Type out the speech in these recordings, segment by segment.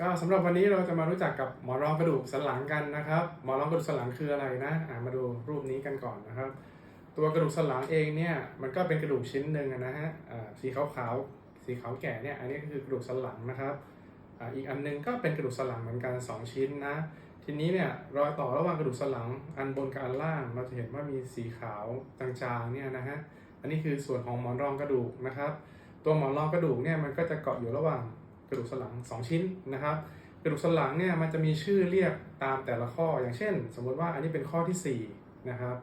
ก็สำหรับวันนี้เราจะมารู้จักกับหมอนรองกระดูกสันหลังกันนะครับหมอนรองกระดูกสันหลังคืออะไรนะมาดูรูปนี้กันก่อนนะครับ ตัวกระดูกสันหลังเองเนี่ยมันก็เป็นกระดูกชิ้นหนึ่งนะฮะสีขาวๆสีขาวแก่เนี่ยอันนี้ก็คือกระดูกสันหลังนะครับอีกอันหนึงก็เป็นกระดูกสันหลังเหมือนกันสองชิ้นนะทีนี้เนี่ยรอยต่อระหว่างกระดูกสันหลังอันบนกับอันล่าง เราจะเห็นว่ามีสีขาวจางๆเนี่ยนะฮะอันนี้คือส่วนของหมอนรองกระดูกนะครับ ตัวหมอนรองกระดูกเนี่ยมันก็จะเกาะอยู่ระหว่าง กระดูกสันหลังสองชิ้นนะครับ กระดูกสันหลังเนี่ยมันจะมีชื่อเรียกตามแต่ละข้อ อย่างเช่น สมมติว่าอันนี้เป็นข้อที่4นะครับ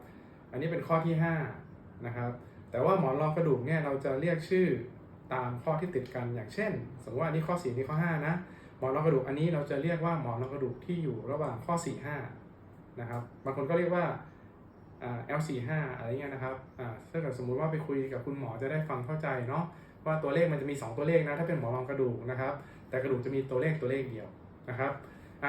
อันนี้เป็นข้อที่5นะครับ แต่ว่าหมอนรองกระดูกเนี่ยเราจะเรียกชื่อตามข้อที่ติดกัน อย่างเช่น สมมติว่าอันนี้ข้อ4นี่ข้อ5นะหมอนรองกระดูกอันนี้เราจะเรียกว่าหมอนรองกระดูกที่อยู่ระหว่างข้อ4 5นะครับ บางคนก็เรียกว่า L45 อะไรเงี้ยนะครับถ้าเกิดสมมุติว่าไปคุยกับคุณหมอจะได้ฟังเข้าใจเนาะว่าตัวเลขมันจะมี 2 ตัวเลขนะถ้าเป็นหมอรองกระดูกนะครับ แต่กระดูกจะมีตัวเลขตัวเลขเดียวนะครับ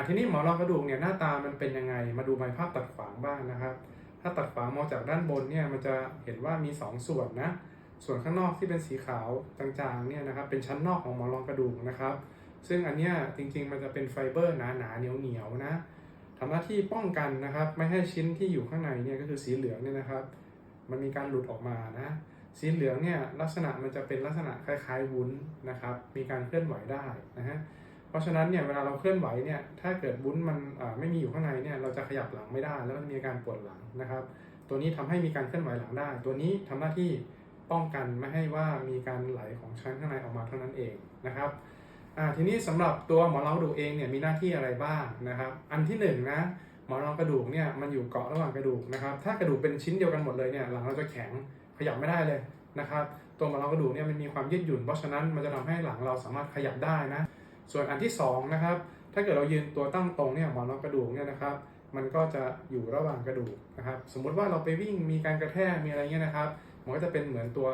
ทีนี้หมอรองกระดูกเนี่ยหน้าตามันเป็นยังไงมาดูใบภาพตัดขวางบ้างนะครับ ถ้าตัดขวางมองจากด้านบนเนี่ยมันจะเห็นว่ามี 2 ส่วนนะส่วนข้างนอกที่เป็นสีขาวจางๆเนี่ยนะครับเป็นชั้นนอกของหมอรองกระดูกนะครับ ซึ่งอันเนี้ยจริงๆมันจะเป็นไฟเบอร์หนาๆเหนียวๆนะ ทำหน้าที่ป้องกันนะครับ ไม่ให้ชิ้นที่อยู่ข้างในเนี่ยก็คือสีเหลืองเนี่ยนะครับ มันมีการหลุดออกมานะสีเหลืองเนี่ยลักษณะมันจะเป็นลักษณะคล้ายๆวุ้นนะครับ มีการเคลื่อนไหวได้นะฮะเพราะฉะนั้นเนี่ยเวลาเราเคลื่อนไหวเนี่ยถ้าเกิดวุ้นมันไม่มีอยู่ข้างในเนี่ยเราจะขยับหลังไม่ได้ แล้วมันมีอาการปวดหลังนะครับ ตัวนี้ทำให้มีการเคลื่อนไหวหลังได้ ตัวนี้ทำหน้าที่ป้องกันไม่ให้ว่ามีการไหลของชั้นข้างในออกมาเท่านั้นเองนะครับ อ่าทีนี้สำหรับตัวหมอนรองกระดูกเองเนี่ยมีหน้าที่อะไรบ้างนะครับ อันที่หนึ่งนะหมอนรองกระดูกเนี่ยมันอยู่เกาะระหว่างกระดูกนะครับถ้ากระดูกเป็นชิ้นเดียวกันหมดเลยเนี่ยหลังเราจะแข็งขยับไม่ได้เลยนะครับตัวหมอนรองกระดูกเนี่ยมันมีความยืดหยุ่นเพราะฉะนั้นมันจะทำให้หลังเราสามารถขยับได้นะส่วนอันที่2นะครับถ้าเกิดเรายืนตัวตั้งตรงเนี่ยหมอนรองกระดูกเนี่ยนะครับมันก็จะอยู่ระหว่างกระดูกนะครับสมมุติว่าเราไปวิ่งมีการกระแทกมีอะไรเงี้ยนะครับมันก็จะเป็นเหมือนตัว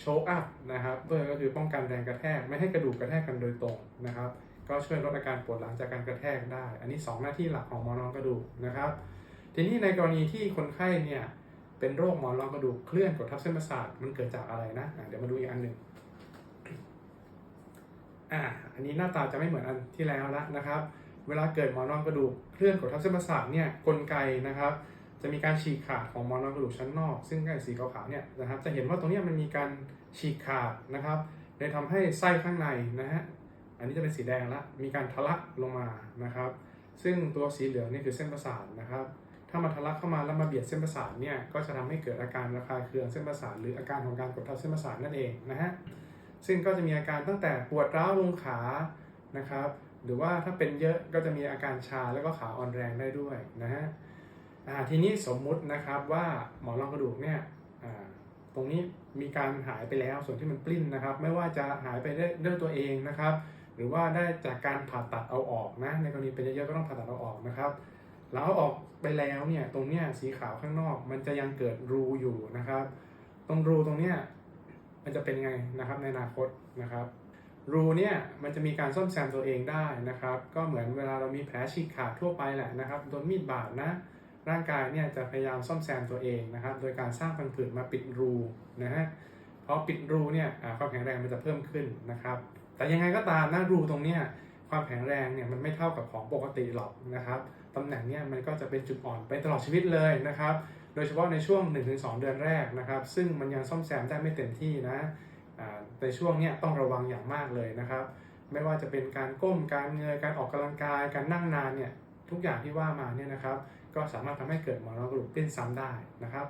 โชว์อัพนะครับเพื่อก็คือป้องกันแรงกระแทกไม่ให้กระดูกกระแทกกันโดยตรงนะครับ ก็ช่วยลดอาการปวดหลังจากการกระแทกได้ อันนี้ 2 หน้าที่หลักของหมอนรองกระดูกนะครับ ทีนี้ในกรณีที่คนไข้เนี่ยเป็นโรคหมอนรองกระดูกเคลื่อนกดทับเส้นประสาทมันเกิดจากอะไรนะะเดี๋ยวมาดูอีกอันหนึ่งอ่าอันนี้หน้าตาจะไม่เหมือนอันที่แล้วละนะครับ เวลาเกิดหมอนรองกระดูกเคลื่อนกดทับเส้นประสาทเนี่ยกลไกนะครับ จะมีการฉีกขาดของมอนองกระดูกชั้นนอก ซึ่งไอ้สีขาวๆเนี่ยนะครับ จะเห็นว่าตรงนี้มันมีการฉีกขาดนะครับเลยทำให้ไส้ข้างในนะฮะ อันนี้จะเป็นสีแดงละ มีการทะลักลงมานะครับ ซึ่งตัวสีเหลืองนี่คือเส้นประสาทนะครับ ถ้ามาทะลักเข้ามาแล้วมาเบียดเส้นประสาทเนี่ย ก็จะทำให้เกิดอาการระคายเคืองเส้นประสาทหรืออาการของการกดทับเส้นประสาทนั่นเองนะฮะ ซึ่งก็จะมีอาการตั้งแต่ปวดร้าวลงขานะครับ หรือว่าถ้าเป็นเยอะก็จะมีอาการชาแล้วก็ขาอ่อนแรงได้ด้วยนะฮะ ทีนี้สมมุตินะครับว่าหมอนรองกระดูกเนี่ยอ่าตรงนี้มีการหายไปแล้วส่วนที่มันปลิ้นนะครับ ไม่ว่าจะหายไปได้ด้วยตัวเองนะครับ หรือว่าได้จากการผ่าตัดเอาออกนะในกรณีเป็นเยอะๆก็ต้องผ่าตัดเอาออกนะครับแล้วเอาออกไปแล้วเนี่ยตรงเนี้ยสีขาวข้างนอก มันจะยังเกิดรูอยู่นะครับ ตรงรูตรงเนี้ยมันจะเป็นไงนะครับในอนาคตนะครับรูเนี่ยมันจะมีการซ่อมแซมตัวเองได้นะครับ ก็เหมือนเวลาเรามีแผลฉีกขาดทั่วไปแหละนะครับโดนมีดบาดนะ ร่างกายเนี่ยจะพยายามซ่อมแซมตัวเองนะครับ โดยการสร้างพังผืดมาปิดรูนะฮะพอปิดรูเนี่ยความแข็งแรงมันจะเพิ่มขึ้นนะครับ แต่ยังไงก็ตามนะรูตรงเนี้ยความแข็งแรงเนี่ยมันไม่เท่ากับของปกติหรอกนะครับตำแหน่งเนี่ยมันก็จะเป็นจุดอ่อนไปตลอดชีวิตเลยนะครับ โดยเฉพาะในช่วง 1-2 เดือนแรกนะครับ ซึ่งมันยังซ่อมแซมได้ไม่เต็มที่นะในช่วงเนี้ยต้องระวังอย่างมากเลยนะครับ ไม่ว่าจะเป็นการก้มการเงยการออกกำลังกายการนั่งนานเนี่ย ทุกอย่างที่ว่ามาเนี่ยนะครับ ก็สามารถทำให้เกิดหมอนรองกระดูกปลิ้นซ้ำได้นะครับ